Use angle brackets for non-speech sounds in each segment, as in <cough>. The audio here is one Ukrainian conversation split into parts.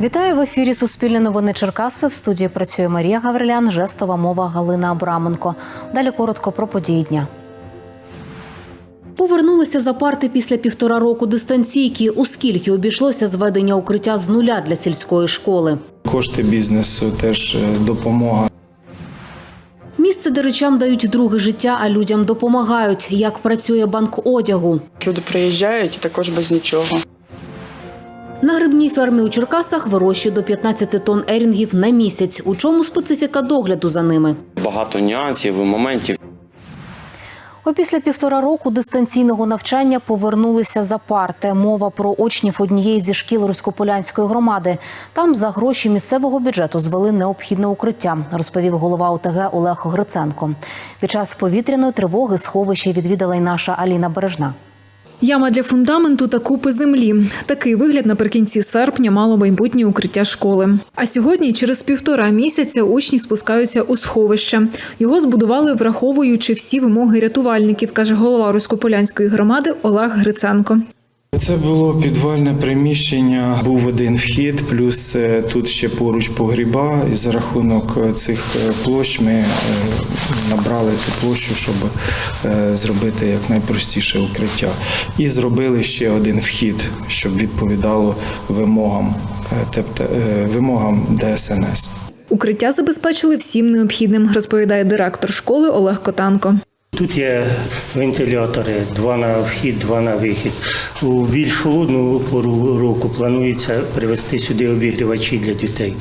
Вітаю в ефірі Суспільне новини Черкаси. В студії працює Марія Гаврилян, жестова мова Галина Абраменко. Далі коротко про події дня. Повернулися за парти після півтора року дистанційки. У скільки обійшлося зведення укриття з нуля для сільської школи. Кошти бізнесу теж е, допомога. Місце, де речам дають друге життя, а людям допомагають. Як працює банк одягу. Люди приїжджають і також без нічого. На грибній фермі у Черкасах вирощують до 15 тонн ерінгів на місяць. У чому специфіка догляду за ними? багато нюансів і моментів. Опісля півтора року дистанційного навчання повернулися за парти. Мова про очнів однієї зі шкіл Руськополянської громади. Там за гроші місцевого бюджету звели необхідне укриття, розповів голова ОТГ Олег Гриценко. Під час повітряної тривоги сховище відвідала й наша Аліна Бережна. Яма для фундаменту та купи землі. Такий вигляд наприкінці серпня мало майбутнє укриття школи. А сьогодні, через півтора місяця, учні спускаються у сховище. Його збудували, враховуючи всі вимоги рятувальників, каже голова Руськополянської громади Олег Гриценко. Це було підвальне приміщення. Був один вхід, плюс е, тут ще поруч погріба. І за рахунок е, цих е, площ ми набрали цю площу, щоб зробити якнайпростіше укриття. І зробили ще один вхід, щоб відповідало вимогам, тобто вимогам ДСНС. Укриття забезпечили всім необхідним, розповідає директор школи Олег Котанко. Тут є вентилятори, два на вхід, два на вихід. У більш холодну пору року планується привезти сюди обігрівачі для дітей.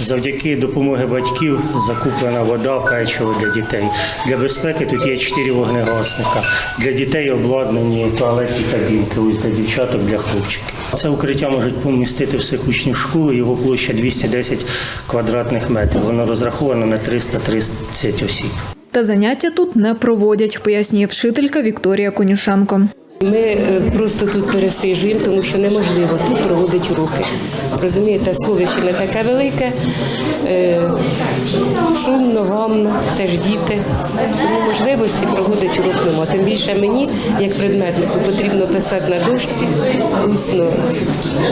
Завдяки допомоги батьків закуплена вода, печиво для дітей. Для безпеки тут є чотири вогнегасника. Для дітей обладнані туалетні кабінки, ось для дівчаток, для хлопчиків. Це укриття можуть помістити всіх учнів школи. Його площа 210 квадратних метрів. Воно розраховано на 330 осіб. Та заняття тут не проводять, пояснює вчителька Вікторія Конюшенко. Ми е, просто тут пересиджуємо, тому що неможливо тут проводити уроки. Розумієте, сховище не таке велике, е, шумно, гамно, це ж діти. Тому можливості проводити урок нема. Тим більше мені, як предметнику, потрібно писати на дошці, усно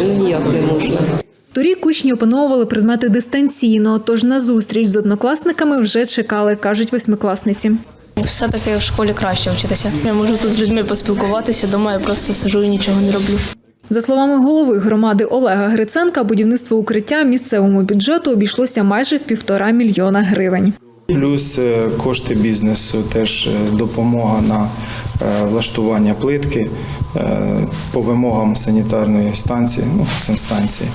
ну, ніяк не можна. Торік учні опановували предмети дистанційно, тож на зустріч з однокласниками вже чекали, кажуть восьмикласниці. Все-таки в школі краще вчитися. Я можу тут з людьми поспілкуватися, дома я просто сижу і нічого не роблю. За словами голови громади Олега Гриценка, будівництво укриття місцевому бюджету обійшлося майже в півтора мільйона гривень. Плюс е, кошти бізнесу, теж е, допомога на е, влаштування плитки по вимогам санітарної станції, ну, санстанції,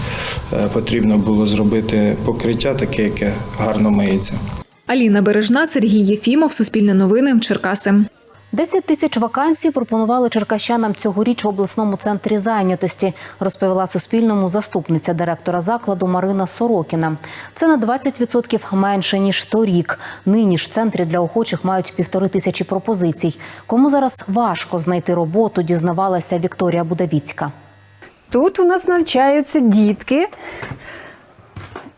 потрібно було зробити покриття таке, яке гарно миється. Аліна Бережна, Сергій Єфімов, Суспільне новини, Черкаси. 10 тисяч вакансій пропонували черкащанам цьогоріч в обласному центрі зайнятості, розповіла Суспільному заступниця директора закладу Марина Сорокіна. Це на 20% менше ніж торік. Нині ж центрі для охочих мають півтори тисячі пропозицій. Кому зараз важко знайти роботу, дізнавалася Вікторія Будавіцька. Тут у нас навчаються дітки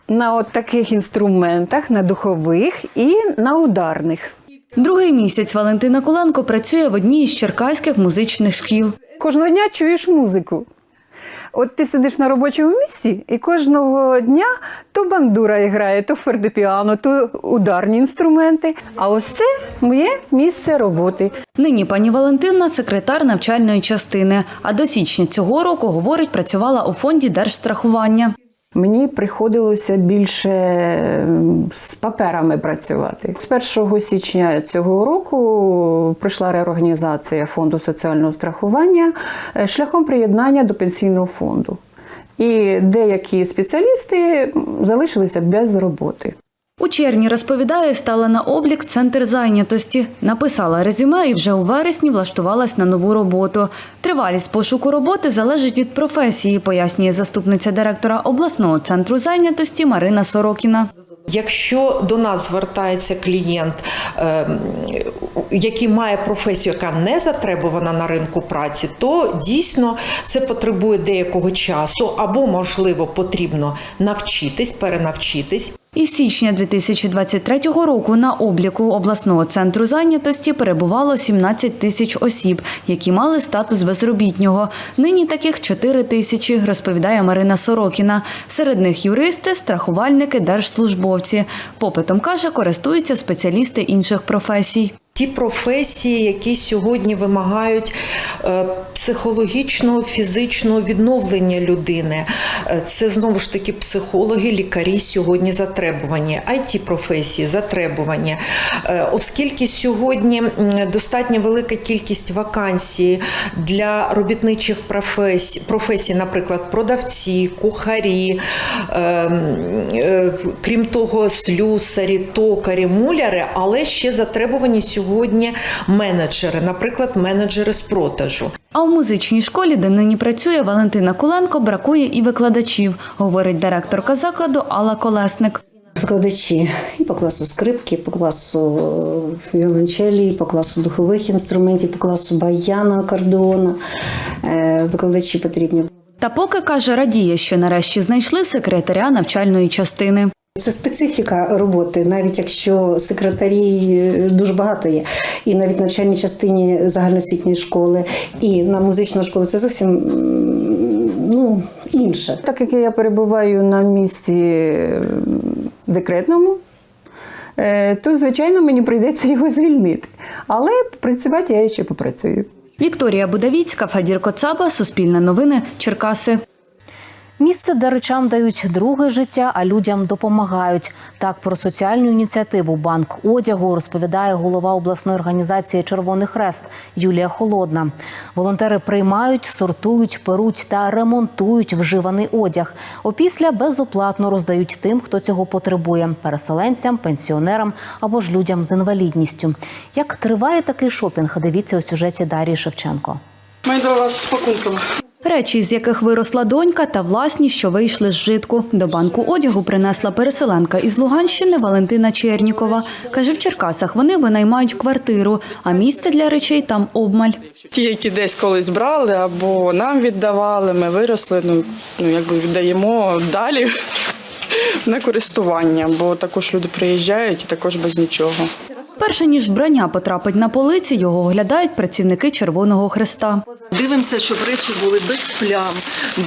на от таких інструментах, на духових і на ударних. Другий місяць Валентина Коленко працює в одній із черкаських музичних шкіл. Кожного дня чуєш музику. От ти сидиш на робочому місці, і кожного дня то бандура грає, то фортепіано, то ударні інструменти. А ось це моє місце роботи. Нині пані Валентина секретар навчальної частини. А до січня цього року, говорить, працювала у фонді держстрахування. Мені приходилося більше з паперами працювати. З 1 січня цього року прийшла реорганізація фонду соціального страхування е, шляхом приєднання до пенсійного фонду. І деякі спеціалісти залишилися без роботи. У червні розповідає, стала на облік центр зайнятості, написала резюме і вже у вересні влаштувалась на нову роботу. Тривалість пошуку роботи залежить від професії, пояснює заступниця директора обласного центру зайнятості Марина Сорокіна. Якщо до нас звертається клієнт, е, який має професію, яка не затребувана на ринку праці, то дійсно це потребує деякого часу або, можливо, потрібно навчитись, перенавчитись. Із січня 2023 року на обліку обласного центру зайнятості перебувало 17 тисяч осіб, які мали статус безробітнього. Нині таких 4 тисячі, розповідає Марина Сорокіна. Серед них юристи, страхувальники, держслужбовці. Попитом каже, користуються спеціалісти інших професій. Ті професії, які сьогодні вимагають е, психологічного, фізичного відновлення людини, Е, це знову ж таки психологи, лікарі сьогодні затребувані, it професії затребувані. Е, Оскільки сьогодні достатньо велика кількість вакансій для робітничих професій, професій, наприклад, продавці, кухарі, крім того, слюсарі, токарі, муляри, але ще затребувані сьогодні менеджери, наприклад, менеджери з продажу. А в музичній школі, де нині працює Валентина Куленко, бракує і викладачів, говорить директорка закладу Алла Колесник. Викладачі і по класу скрипки, і по класу е, віолончелі, і по класу духових інструментів, по класу баяна, акордеона. Е, Викладачі потрібні. Та поки каже, радіє, що нарешті знайшли секретаря навчальної частини. Це специфіка роботи, навіть якщо секретарі е, дуже багато є, і навіть навчальній частині загальноосвітньої школи, і на музичну школу це зовсім ну, інше. Так як я перебуваю на місці е, декретному, е, то, звичайно, мені прийдеться його звільнити. Але працювати я ще попрацюю. Вікторія Будавіцька, Фадір Коцаба, Суспільне новини, Черкаси. Місце, де речам дають друге життя, а людям допомагають. Так про соціальну ініціативу Банк одягу розповідає голова обласної організації Червоний Хрест Юлія Холодна. Волонтери приймають, сортують, перуть та ремонтують вживаний одяг. Опісля безоплатно роздають тим, хто цього потребує переселенцям, пенсіонерам або ж людям з інвалідністю. Як триває такий шопінг? Дивіться у сюжеті Дарії Шевченко. Ми до вас з пакунками. Речі, з яких виросла донька, та власні, що вийшли з житку. До банку одягу принесла переселенка із Луганщини Валентина Чернікова. Каже, в Черкасах вони винаймають квартиру, а місце для речей там обмаль. Ті, які десь колись брали або нам віддавали, ми виросли, ну, ну якби віддаємо далі <laughs> на користування, бо також люди приїжджають і також без нічого. Перше ніж вбрання потрапить на полиці, його оглядають працівники Червоного Хреста. Дивимося, щоб речі були без плям,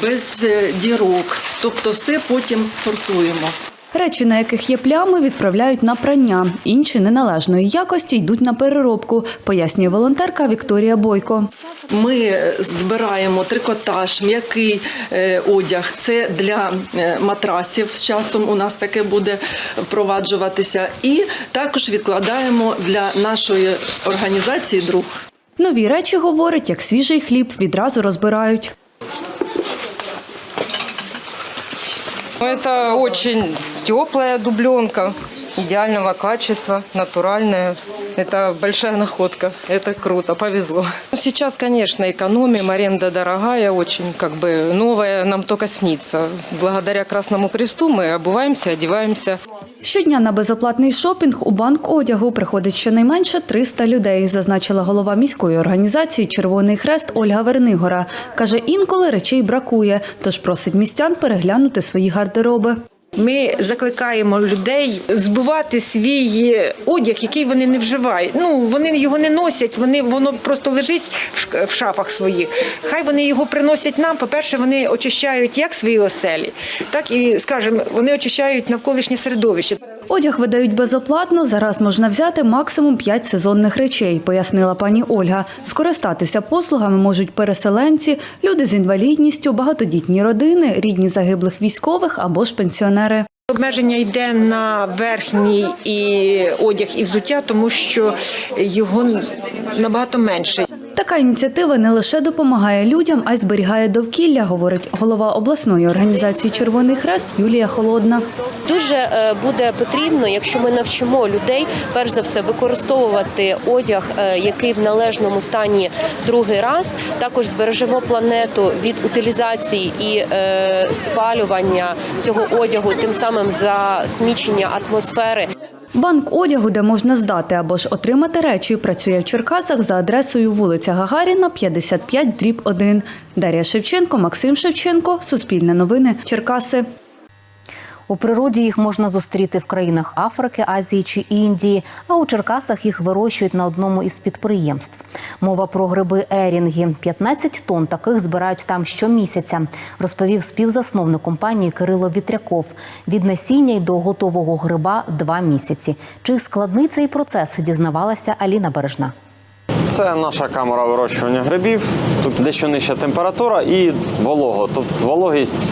без е, дірок. Тобто все потім сортуємо. Речі, на яких є плями, відправляють на прання. Інші неналежної якості йдуть на переробку, пояснює волонтерка Вікторія Бойко. Ми збираємо трикотаж, м'який е, одяг. Це для е, матрасів. З часом у нас таке буде впроваджуватися. І також відкладаємо для нашої організації друг. Нові речі, говорить, як свіжий хліб, відразу розбирають. Это очень теплая дубленка, идеального качества, натуральная. Это большая находка, это круто, повезло. Сейчас, конечно, экономим, аренда дорогая, очень как бы новая нам только снится. Благодаря Красному Кресту мы обуваемся, одеваемся. Щодня на безоплатний шопінг у банк одягу приходить щонайменше 300 людей, зазначила голова міської організації Червоний Хрест Ольга Вернигора. Каже, інколи речей бракує, тож просить містян переглянути свої гардероби. Ми закликаємо людей збивати свій одяг, який вони не вживають. Ну вони його не носять, вони воно просто лежить в шафах своїх. Хай вони його приносять нам. По-перше, вони очищають як свої оселі, так і скажімо, вони очищають навколишнє середовище. Одяг видають безоплатно. Зараз можна взяти максимум 5 сезонних речей, пояснила пані Ольга. Скористатися послугами можуть переселенці, люди з інвалідністю, багатодітні родини, рідні загиблих військових або ж пенсіонери. Обмеження йде на верхній і одяг і взуття, тому що його набагато менше. Така ініціатива не лише допомагає людям, а й зберігає довкілля, говорить голова обласної організації Червоний Хрест Юлія Холодна. Дуже е, буде потрібно, якщо ми навчимо людей, перш за все, використовувати одяг, е, який в належному стані другий раз. Також збережемо планету від утилізації і е, спалювання цього одягу, тим самим засмічення атмосфери. Банк одягу, де можна здати або ж отримати речі, працює в Черкасах за адресою вулиця Гагаріна, 55, дріб 1. Дар'я Шевченко, Максим Шевченко, Суспільне новини, Черкаси. У природі їх можна зустріти в країнах Африки, Азії чи Індії, а у Черкасах їх вирощують на одному із підприємств. Мова про гриби ерінги. 15 тонн таких збирають там щомісяця, розповів співзасновник компанії Кирило Вітряков. Від насіння й до готового гриба два місяці. Чи складний цей процес, дізнавалася Аліна Бережна. Це наша камера вирощування грибів. Тут дещо нижча температура і волого. Тобто вологість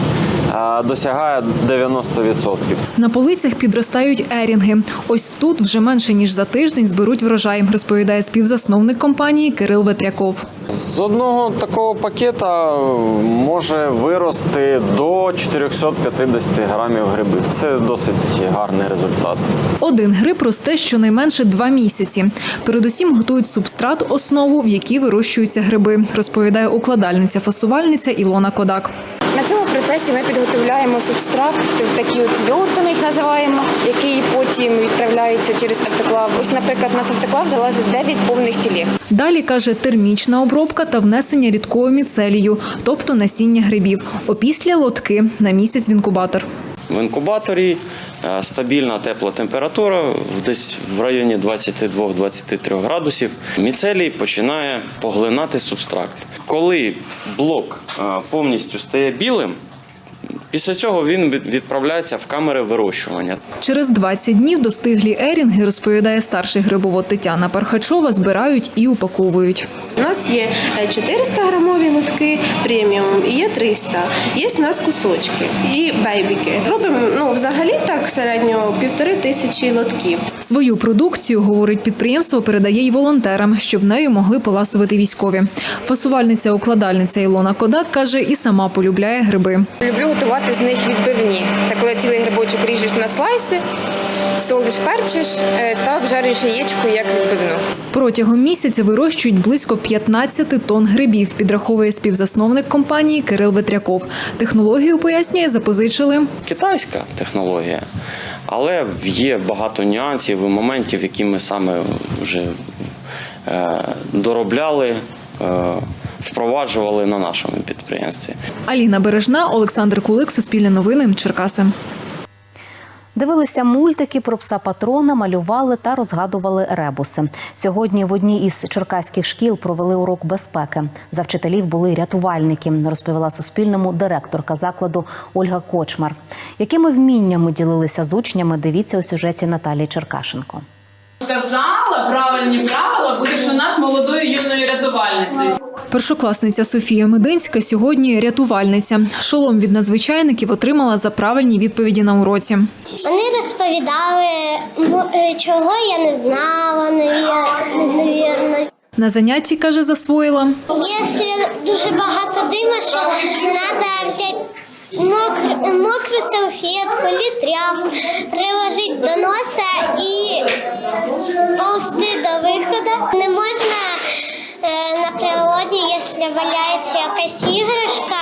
е, досягає 90%. На полицях підростають ерінги. Ось тут вже менше ніж за тиждень зберуть врожай, розповідає співзасновник компанії Кирил Ветряков. З одного такого пакета може вирости до 450 грамів грибів. Це досить гарний результат. Один гриб росте щонайменше два місяці. Передусім готують субстрат, основу, в якій вирощуються гриби, розповідає укладальниця-фасувальниця Ілона Кодак. На цьому процесі ми підготовляємо субстракт, в такі от йогурти ми їх називаємо, який потім відправляється через автоклав. Ось, наприклад, у нас автоклав залазить 9 повних тілів. Далі каже термічна обробка та внесення рідкою міцелію, тобто насіння грибів. Опісля лотки на місяць в інкубатор. В інкубаторі стабільна тепла температура, десь в районі 22-23 градусів. Міцелій починає поглинати субстракт. Коли блок е, повністю стає білим, після цього він відправляється в камери вирощування. Через 20 днів достиглі ерінги, розповідає старший грибовод Тетяна Пархачова, збирають і упаковують. У нас є е, 400 грамові лотки преміум і є 300. Є в нас кусочки і бейбіки. Робимо ну взагалі так середньо півтори тисячі лотків. Свою продукцію, говорить підприємство, передає й волонтерам, щоб нею могли поласувати військові. Фасувальниця-укладальниця Ілона Кодак каже, і сама полюбляє гриби. Люблю готувати з них відбивні. Це коли цілий грибочок ріжеш на слайси, солиш, перчиш е, та обжарюєш яєчко як відбивну. Протягом місяця вирощують близько 15 тонн грибів, підраховує співзасновник компанії Кирил Ветряков. Технологію пояснює, запозичили. Китайська технологія, але є багато нюансів і моментів, які ми саме вже е, доробляли, е, впроваджували на нашому підприємстві. Аліна Бережна, Олександр Кулик, Суспільне новини, Черкаси. Дивилися мультики про пса патрона, малювали та розгадували ребуси. Сьогодні в одній із черкаських шкіл провели урок безпеки. За вчителів були рятувальники, розповіла Суспільному директорка закладу Ольга Кочмар. Якими вміннями ділилися з учнями? Дивіться у сюжеті Наталії Черкашенко. Сказала правильні правила, будеш у нас молодою юною рятувальницею. Першокласниця Софія Мединська сьогодні рятувальниця. Шолом від надзвичайників отримала за правильні відповіді на уроці. Вони розповідали, е, чого я не знала, навірно. На занятті каже, засвоїла. Якщо дуже багато дима, що треба взяти мокр, мокру салфетку, літряпку, приложити до носа і ползти до виходу. Не можна е, природі, валяється якась іграшка,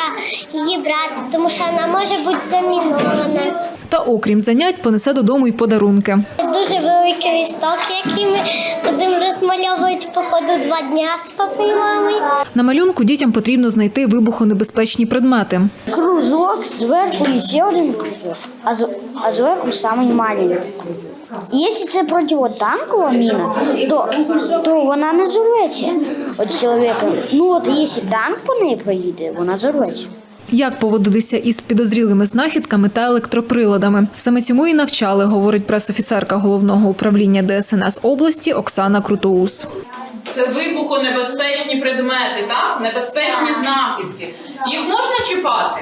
її брати, тому що вона може бути замінована. Та окрім занять, понесе додому й подарунки. Дуже великий листок, який ми будемо розмальовувати по ходу два дня з мамою. На малюнку дітям потрібно знайти вибухонебезпечні предмети. Кружок зверху і ще один кружок, а, з, а зверху самий маленький. Якщо це противотанкова міна, то, то вона не зорветься від чоловіка. Ну от якщо танк по неї проїде, вона зорветься. Як поводитися із підозрілими знахідками та електроприладами. Саме цьому і навчали, говорить пресофіцерка головного управління ДСНС області Оксана Крутоус. Це вибухонебезпечні предмети, так? Небезпечні знахідки. Їх можна чіпати?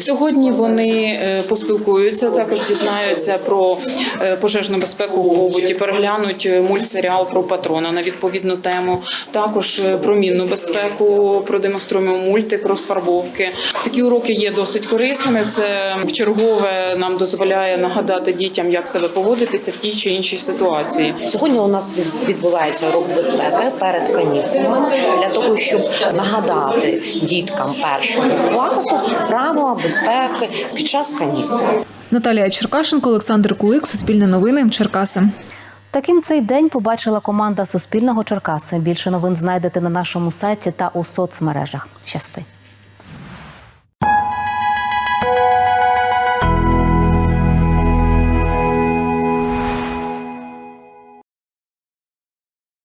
Сьогодні вони е, поспілкуються, також дізнаються про е, пожежну безпеку у побуті, переглянуть е, мультсеріал про патрона на відповідну тему. Також про мінну безпеку продемонструємо мультик розфарбовки. Такі уроки є досить корисними. Це в чергове нам дозволяє нагадати дітям, як себе поводитися в тій чи іншій ситуації. Сьогодні у нас відбувається урок безпеки перед канікулами того, щоб нагадати діткам першого класу правила безпеки під час канікул. Наталія Черкашенко, Олександр Кулик, Суспільне новини, Черкаси. Таким цей день побачила команда Суспільного Черкаси. Більше новин знайдете на нашому сайті та у соцмережах. Щасти.